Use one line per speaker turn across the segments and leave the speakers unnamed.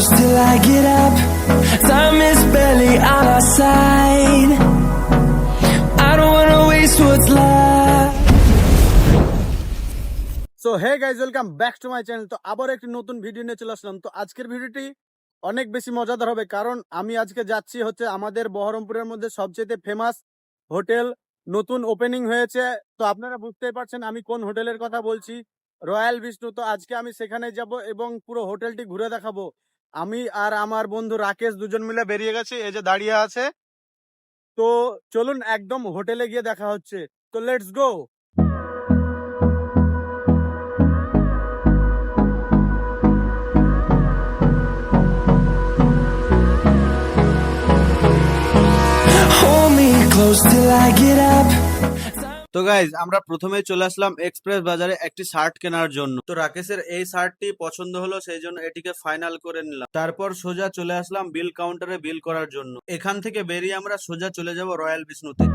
close till I get up. Time is barely on our side. I don't wanna waste what's left.
So hey guys welcome back to my channel তো আবার একটি নতুন video নিয়ে চলে আসলাম তো আজকের ভিডিওটি অনেক বেশি মজাদার হবে, কারণ আমি আজকে যাচ্ছি হচ্ছে আমাদের বহরমপুরের মধ্যে সবচেয়ে ফেমাস হোটেল নতুন ওপেনিং হয়েছে তো আপনারা বুঝতেই পারছেন আমি কোন হোটেলের কথা বলছি রয়্যাল বিষ্ণু, তো আজকে আমি সেখানে যাব এবং পুরো হোটেলটি ঘুরে দেখাবো আমি আর আমার বন্ধু রাকেশ দুজন মিলে বেরিয়ে গেছি, এই যে দাঁড়িয়ে আছে। তো চলুন একদম হোটেলে গিয়ে দেখা হচ্ছে। তো
let's go! Till I get up.
তো গাইজ আমরা প্রথমে চলে আসলাম এক্সপ্রেস বাজারে একটি শার্ট কেনার জন্য তো রাকেশের এই শার্টটি পছন্দ হলো, সেই জন্য এটিকে ফাইনাল করে নিলাম তারপর সোজা চলে আসলাম বিল কাউন্টারে বিল করার জন্য এখান থেকে বেরিয়ে আমরা সোজা চলে যাব রয়্যাল বিষ্ণুতে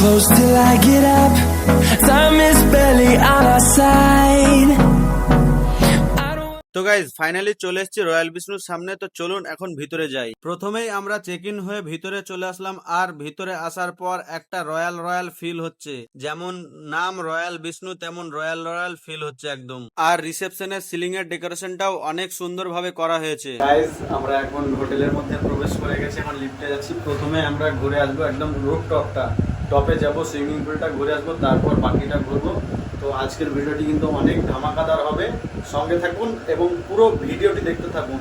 close till I get up. Time is barely on our side.
তো গাইজ ফাইনালি চলে এসেছি রয়্যাল বিষ্ণুর সামনে। তো চলুন এখন ভিতরে যাই। প্রথমেই আমরা চেক ইন হয়ে ভিতরে চলে আসলাম আর ভিতরে আসার পর একটা রয়্যাল রয়্যাল ফিল হচ্ছে। যেমন নাম রয়্যাল বিষ্ণু তেমন রয়্যাল রয়্যাল ফিল হচ্ছে একদম। আর রিসেপশনের সিলিং এর ডেকোরেশনটাও অনেক সুন্দর ভাবে করা হয়েছে। গাইজ আমরা এখন হোটেলের মধ্যে প্রবেশ করে গেছি, এখন লিফটে যাচ্ছি। প্রথমে আমরা ঘুরে আসব একদম রুফ টপটা টপে যাব, সুইমিং পুলটা ঘুরে আসব, তারপর বাকিটা ঘুরবো। তো আজকের ভিডিওটি কিন্তু অনেক ধামাকাদার হবে। সঙ্গে থাকুন এবং পুরো ভিডিওটি দেখতে থাকুন।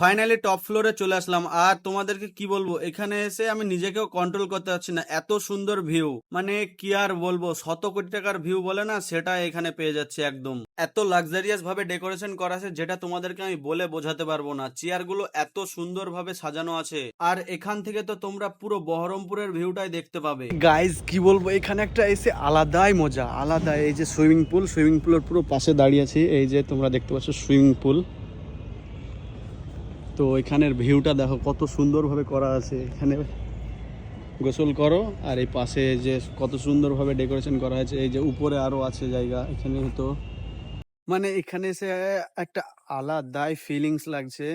ফাইনালি টপ ফ্লোরে চলে আসলাম। আর তোমাদেরকে কি বলব? এখানে এসে আমি নিজেকেও কন্ট্রোল করতে পারছি না। এত সুন্দর ভিউ মানে কি আর বলব? শত কোটি টাকার ভিউ বলে না, সেটা এখানে পেয়ে যাচ্ছে একদম। এত লাক্সারিয়াস ভাবে ডেকোরেশন করা আছে, যেটা তোমাদেরকে আমি বলে বোঝাতে পারব না। চেয়ারগুলো এত সুন্দর ভাবে সাজানো আছে। আর এখান থেকে তো তোমরা পুরো বহরমপুরের ভিউটাই দেখতে পাবে। গাইজ কি বলব? এখানে একটা এসে আলাদাই মজা, আলাদা। এই যে সুইমিং পুল সুইমিং পুলের পুরো পাশে দাঁড়িয়ে আছি। এই যে তোমরা দেখতে পাচ্ছ সুইমিং পুল তো এখানের ভিউটা দেখো, কত সুন্দরভাবে করা আছে। এখানে গোসল করো, আর এই পাশে যে কত সুন্দরভাবে ডেকোরেশন করা হয়েছে, এই যে উপরে আরও আছে জায়গা, এখানে তো মানে এখানে এসে একটা আলাদাই ফিলিংস লাগছে।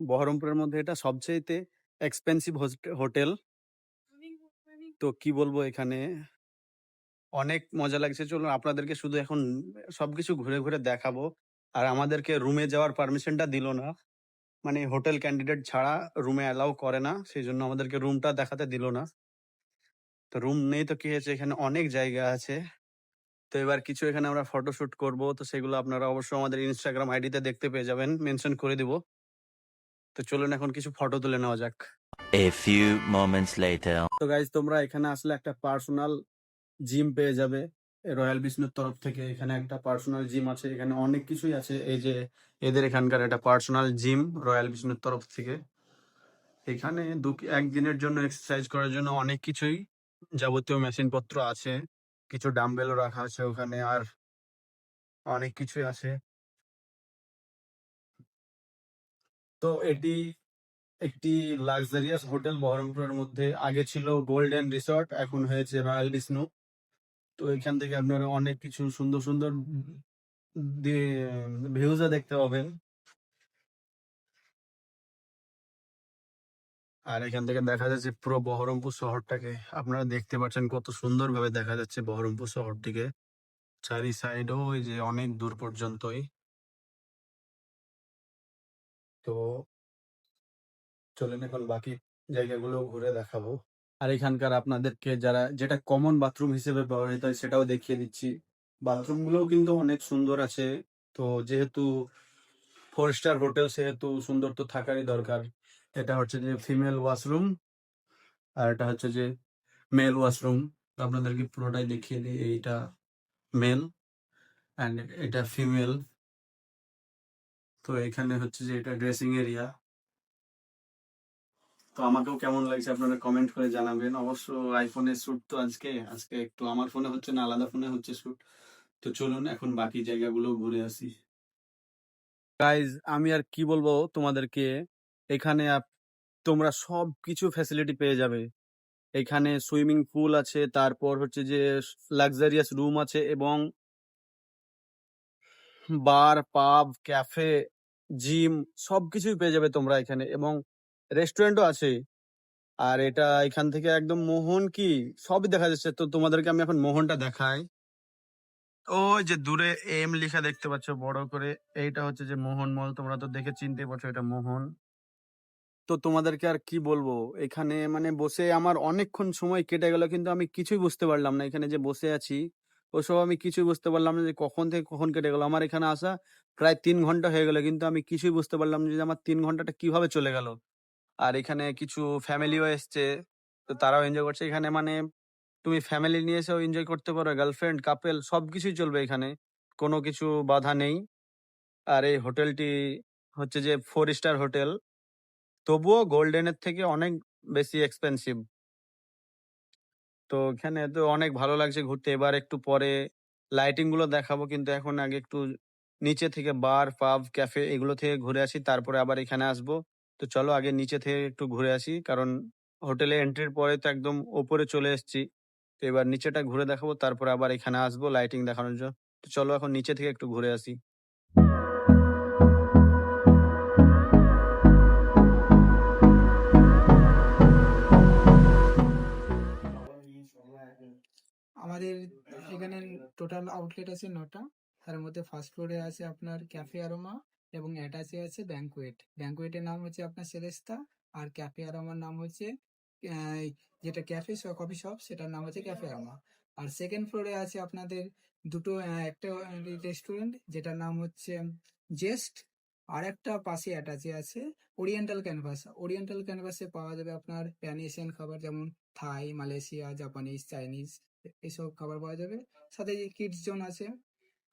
বহরমপুরের মধ্যে এটা সবচেয়েতে এক্সপেন্সিভ হোটেল। তো কি বলব এখানে? অনেক মজা লাগছে। চলুন, আপনাদেরকে শুধু এখন সবকিছু ঘুরে ঘুরে দেখাবো। আর আমাদেরকে রুমে যাওয়ার পারমিশনটা দিল না। মানে হোটেল ক্যান্ডিডেট ছাড়া রুমে অ্যালাউ করে না। সেই জন্য আমাদেরকে রুমটা দেখাতে দিল না। তো রুম নেই তো কি হয়েছে? এখানে অনেক জায়গা আছে। তো এবার কিছু এখানে আমরা ফটোশুট করব। তো সেগুলো আপনারা অবশ্যই আমাদের ইনস্টাগ্রাম আইডিতে দেখতে পেয়ে যাবেন। মেনশন করে দিব। তো চলুন এখন কিছু ফটো তুলে নেওয়া যাক।
A few moments later.
তো গাইজ তোমরা এখানে আসলে একটা পার্সোনাল জিম পেয়ে যাবে। রয়্যাল বিষ্ণুর তরফ থেকে এখানে একটা পার্সোনাল জিম আছে, এখানে অনেক কিছুই আছে। এই যে এদের এখানকার একটা পার্সোনাল জিম রয়্যাল বিষ্ণুর তরফ থেকে। এখানে দু একদিনের জন্য এক্সারসাইজ করার জন্য অনেক কিছুই যাবতীয় মেশিন পত্র আছে। কিছু ডাম্বেলও রাখা আছে ওখানে আর অনেক কিছুই আছে। তো এটি একটি লাক্সারিয়াস হোটেল বহরমপুরের মধ্যে। আগে ছিল গোল্ডেন রিসর্ট এখন হয়েছে রয়্যাল বিষ্ণু তো এখান থেকে আপনারা অনেক কিছু সুন্দর সুন্দর ভিউজও দেখতে পাবেন। আর এখান থেকে দেখা যাচ্ছে পুরো বহরমপুর শহরটাকে আপনারা দেখতে পাচ্ছেন কত সুন্দরভাবে দেখা যাচ্ছে বহরমপুর শহরটিকে। চারি সাইডও ওই যে অনেক দূর পর্যন্তই। তো চলেন এখন বাকি জায়গাগুলো ঘুরে দেখাবো। আর এখানকার আপনাদেরকে যারা, যেটা কমন বাথরুম হিসেবে ব্যবহৃত হয় সেটাও দেখিয়ে দিচ্ছি। বাথরুম গুলোও কিন্তু অনেক সুন্দর আছে। তো যেহেতু ফোর স্টার হোটেল সেহেতু সুন্দর তো থাকারই দরকার। এটা হচ্ছে যে ফিমেল ওয়াশরুম আর এটা হচ্ছে যে মেল ওয়াশরুম আপনাদেরকে পুরোটাই দেখিয়ে দিই, এইটা মেল অ্যান্ড এটা ফিমেল তো এখানে হচ্ছে যে এটা ড্রেসিং এরিয়া তো আমাকেও কেমন লাগছে আপনারা কমেন্ট করে জানাবেন। অবশ্য আইফোনের শ্যুট তো আজকে আজকে একটু আমার ফোনে হচ্ছে না, আলাদা ফোনে হচ্ছে শ্যুট তো চলুন, এখন বাকি জায়গাগুলো ঘুরে আসি। গাইজ আমি আর কি বলব তোমাদেরকে, এখানে তোমরা সব কিছু ফ্যাসিলিটি পেয়ে যাবে। এখানে সুইমিং পুল আছে, তারপর হচ্ছে যে লাক্সারিয়াস রুম আছে এবং বার পাব ক্যাফে জিম সবকিছুই পেয়ে যাবে তোমরা এখানে এবং রেস্টুরেন্টও আছে আর এটা এখান থেকে একদম মোহন কি? সবই দেখা যাচ্ছে। তো তোমাদেরকে আমি এখন মোহনটা দেখাই। ওই যে দূরে এম লেখা দেখতে পাচ্ছ, বড় করে। এইটা হচ্ছে যে মোহন মল। তোমরা তো দেখে চিনতে পারছ এটা মোহন। তো তোমাদেরকে আর কি বলব? এখানে মানে বসে আমার অনেকক্ষণ সময় কেটে গেল, কিন্তু আমি কিছুই বুঝতে পারলাম না। এখানে যে বসে আছি, ওসব আমি কিছুই বুঝতে পারলাম না যে কখন থেকে কখন কেটে গেল। আমার এখানে আসা প্রায় তিন ঘণ্টা হয়ে গেল, কিন্তু আমি কিছুই বুঝতে পারলাম না যে আমার তিন ঘন্টাটা কীভাবে চলে গেল। আর এখানে কিছু ফ্যামিলিও এসছে। তো তারাও এনজয় করছে। এখানে মানে তুমি ফ্যামিলি নিয়ে এসেও এনজয় করতে পারো। গার্লফ্রেন্ড কাপেল সবকিছুই চলবে এখানে। কোনো কিছু বাধা নেই। আর এই হোটেলটি হচ্ছে যে ফোর স্টার হোটেল তবুও গোল্ডেনের থেকে অনেক বেশি এক্সপেন্সিভ তো এখানে তো অনেক ভালো লাগছে ঘুরতে। এবার একটু পরে লাইটিংগুলো দেখাবো। কিন্তু এখন আগে একটু নিচে থেকে বার পাব ক্যাফে এগুলো থেকে ঘুরে আসি। তারপরে আবার এখানে আসব। তো চলো আগে নিচে থেকে একটু ঘুরে আসি। কারণ হোটেলে এন্ট্রির পরে তো একদম ওপরে চলে এসেছি। তো এবার নিচেটা ঘুরে দেখাবো, তারপরে আবার এখানে আসব লাইটিং দেখানোর জন্য। তো চলো এখন নিচে থেকে একটু ঘুরে আসি।
আমাদের এখানে টোটাল আউটলেট আছে নটা। তার মধ্যে ফার্স্ট ফ্লোরে আছে আপনার ক্যাফে আরোমা এবং অ্যাটাচে আছে ব্যাঙ্কুয়েট। ব্যাঙ্কুয়েটের নাম হচ্ছে আপনার সেরেস্তা আর ক্যাফে আরোমার নাম হচ্ছে যেটা ক্যাফে কফি শপ, সেটার নাম হচ্ছে ক্যাফে আরোমা আর সেকেন্ড ফ্লোরে আছে আপনাদের দুটো একটা রেস্টুরেন্ট যেটার নাম হচ্ছে জেস্ট আর একটা পাশে অ্যাটাচে আছে ওরিয়েন্টাল ক্যানভাস ওরিয়েন্টাল ক্যানভাসে পাওয়া যাবে আপনার প্যান এশিয়ান খাবার যেমন থাই, মালয়েশিয়া, জাপানিজ, চাইনিজ, এসব খাবার পাওয়া যাবে। সাথে কিডস জোন আছে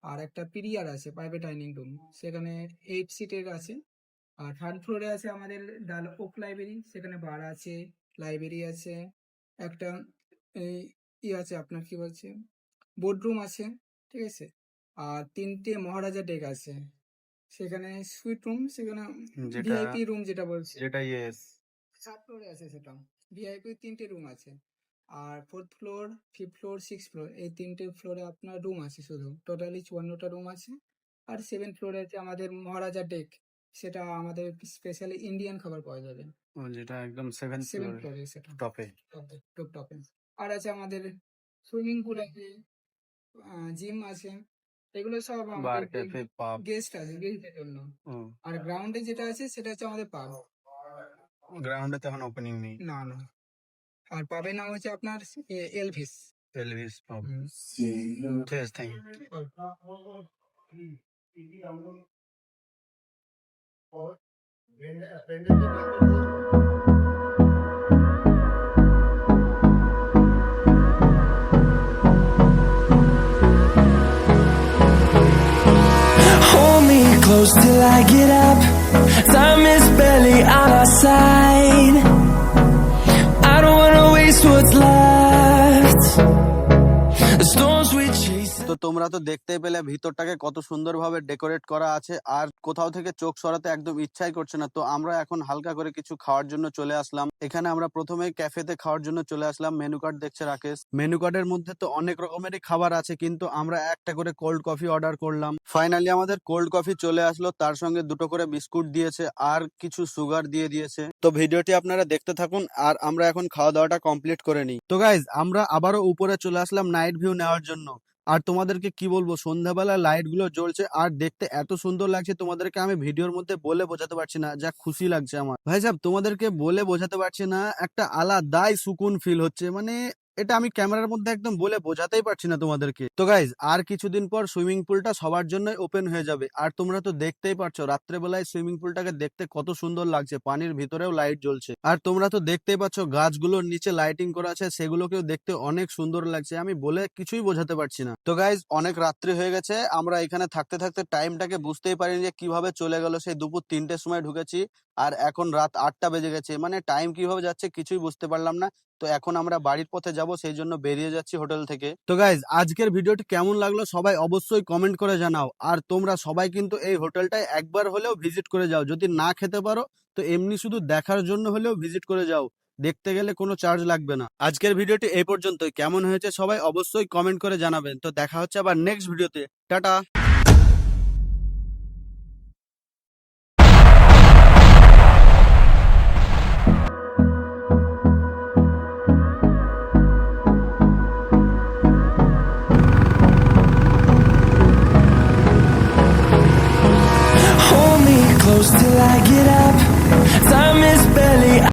আর একটা পিরিয়ার আছে প্রাইভেট ডাইনিং রুম সেখানে এইট সিটের আছে। আর থার্ড ফ্লোরে আছে আমাদের ডাল ওক লাইব্রেরি সেখানে বার আছে লাইব্রেরি আছে একটা এই ই আছে আপনার কি বলছে বোর্ডরুম আছে ঠিক আছে? আর তিনটে মহারাজা ডেক আছে সেখানে সুইট রুম সেখানে ভিআইপি রুম যেটা বলছে।
যেটা ইয়েস
থার্ড ফ্লোরে আছে সেটা। ভিআইপি তিনটে রুম আছে। আর fourth floor fifth floor six floor এই তিনটে ফ্লোরে আপনার রুম আছে শুধু। টোটালি চুয়ান্নটা রুম আছে। আর সেভেন ফ্লোরে আছে আমাদের মহারাজা ডেক সেটা আমাদের স্পেশালি ইন্ডিয়ান খাবার পাওয়া যাবে।
যেটা একদম সেভেন
সেভেন
ফ্লোরে
সেটা।
টপে
টপ টপে আর আছে আমাদের সুইমিং পুল আছে জিম আছে। এগুলো সব আমাদের গেস্ট আছে গেস্টদের জন্য। আর গ্রাউন্ডে যেটা আছে সেটা হচ্ছে আমাদের পাব।
গ্রাউন্ডে তো এখন ওপেনিং নেই।
না না। আর পাবের নাম হচ্ছে আপনার এলভিস
এলভিস পাব ঠিক আছে thank you
Hold me close till I get up. Time is barely on our side.
তোমরা তো দেখতেই পেলে ভিতরটাকে কত সুন্দরভাবে ডেকোরেট করা আছে, আর কোথাও থেকে চোখ সরাতে একদম ইচ্ছাই করছে না। তো আমরা এখন হালকা করে কিছু খাওয়ার জন্য চলে আসলাম। এখানে আমরা প্রথমে ক্যাফেতে খাওয়ার জন্য চলে আসলাম। মেনু কার্ড দেখছে রাকেশ। মেনু কার্ডের মধ্যে তো অনেক রকমেরই খাবার আছে, কিন্তু আমরা একটা করে কোল্ড কফি অর্ডার করলাম। ফাইনালি আমাদের কোল্ড কফি চলে আসলো। তার সঙ্গে দুটো করে বিস্কুট দিয়েছে, আর কিছু সুগার দিয়ে দিয়েছে। তো ভিডিওটি আপনারা দেখতে থাকুন, আর আমরা এখন খাওয়া দাওয়াটা কমপ্লিট করে নিই। তো গাইজ আমরা আবারও উপরে চলে আসলাম নাইট ভিউ নেওয়ার জন্য। আর তোমাদেরকে কি বলব? সন্ধ্যাবেলা লাইটগুলো জ্বলছে আর দেখতে এত সুন্দর লাগছে, তোমাদেরকে আমি ভিডিওর মধ্যে বলে বোঝাতে পারছি না, যা খুশি লাগছে আমার। ভাই সাহেব তোমাদেরকে বলে বোঝাতে পারছি না, একটা আলাদাই সুকুন ফিল হচ্ছে। মানে এটা আমি ক্যামেরার মধ্যে একদম বলে বোঝাতেই পারছি না তোমাদেরকে। তো গাইজ আর কিছুদিন পর সুইমিং পুলটা সবার জন্যই ওপেন হয়ে যাবে। আর তোমরা তো দেখতেই পারছ, রাত্রেবেলায় সুইমিং পুলটাকে দেখতে কত সুন্দর লাগছে। পানির ভিতরেও লাইট জ্বলছে। আর তোমরা তো দেখতেই পাচ্ছ, গাছগুলোর নিচে লাইটিং করা আছে, সেগুলোকেও দেখতে অনেক সুন্দর লাগছে। আমি বলে কিছুই বোঝাতে পারছি না। তো গাইজ অনেক রাত্রি হয়ে গেছে। আমরা এখানে থাকতে থাকতে টাইমটাকে বুঝতেই পারিনি যে কীভাবে চলে গেল। সেই দুপুর তিনটের সময় ঢুকেছি। আর এখন রাত আটটা বেজে গেছে। মানে টাইম কীভাবে যাচ্ছে কিছুই বুঝতে পারলাম না। তো এখন আমরা বাড়ির পথে যাব, সেই জন্য বেরিয়ে যাচ্ছি হোটেল থেকে। তো গাইজ আজকের ভিডিওটি কেমন লাগল সবাই অবশ্যই কমেন্ট করে জানাও। আর তোমরা সবাই কিন্তু এই হোটেলটায় একবার হলেও ভিজিট করে যাও। যদি না খেতে পারো, তো এমনি শুধু দেখার জন্য হলেও ভিজিট করে যাও। দেখতে গেলে কোনো চার্জ লাগবে না। আজকের ভিডিওটি এই পর্যন্তই। কেমন হয়েছে সবাই অবশ্যই কমেন্ট করে জানাবেন। তো দেখা হচ্ছে আবার নেক্সট ভিডিওতে টাটা!